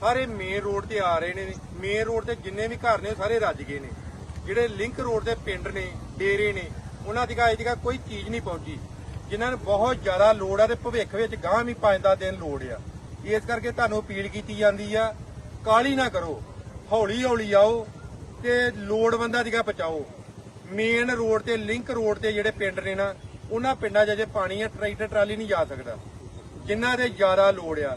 ਸਾਰੇ main road ਤੇ ਆ ਰਹੇ ਨੇ। ਮੇਨ ਰੋਡ ਤੇ ਜਿੰਨੇ ਵੀ ਘਰ ਨੇ, ਉਹ ਸਾਰੇ ਰੱਜ ਗਏ ਨੇ। ਜਿਹੜੇ ਲਿੰਕ ਰੋਡ ਦੇ ਪਿੰਡ ਨੇ, ਡੇਰੇ ਨੇ, ਉਹਨਾਂ ਦੀ ਅਜੇ ਤੱਕ ਕੋਈ ਚੀਜ਼ ਨਹੀਂ ਪਹੁੰਚੀ। ਜਿਨ੍ਹਾਂ ਨੂੰ ਬਹੁਤ ਜ਼ਿਆਦਾ ਲੋੜ ਆ ਤੇ ਭਵਿੱਖ ਵਿੱਚ ਗਾਂ ਵੀ 5-10 ਦਿਨ ਲੋੜ ਆ। ਇਸ ਕਰਕੇ ਤੁਹਾਨੂੰ ਅਪੀਲ ਕੀਤੀ ਜਾਂਦੀ ਆ ਕਾਲੀ ਨਾ ਕਰੋ। ਹੌਲੀ ਹੌਲੀ ਆਓ ਤੇ ਲੋੜਵੰਦਾਂ ਦੀਆਂ ਬਚਾਓ ਮੇਨ ਰੋਡ ਤੇ ਲਿੰਕ ਰੋਡ ਤੇ ਜਿਹੜੇ ਪਿੰਡ ਨੇ ਨਾ, ਉਹਨਾਂ ਪਿੰਡਾਂ 'ਚ ਅਜੇ ਪਾਣੀ ਆ ਟਰੈਕਟਰ, ਟਰਾਲੀ ਨਹੀਂ ਜਾ ਸਕਦਾ। ਜਿਨ੍ਹਾਂ ਦੇ ਜ਼ਿਆਦਾ ਲੋੜ ਆ।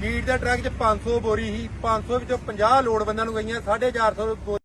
ਫੀਡ ਦਾ ਟਰੱਕ 'ਚ 500 ਬੋਰੀ ਸੀ। 500 ਵਿੱਚੋਂ 50 ਲੋੜਵੰਦਾਂ ਨੂੰ ਗਈਆਂ 450 ਬੋਰੀ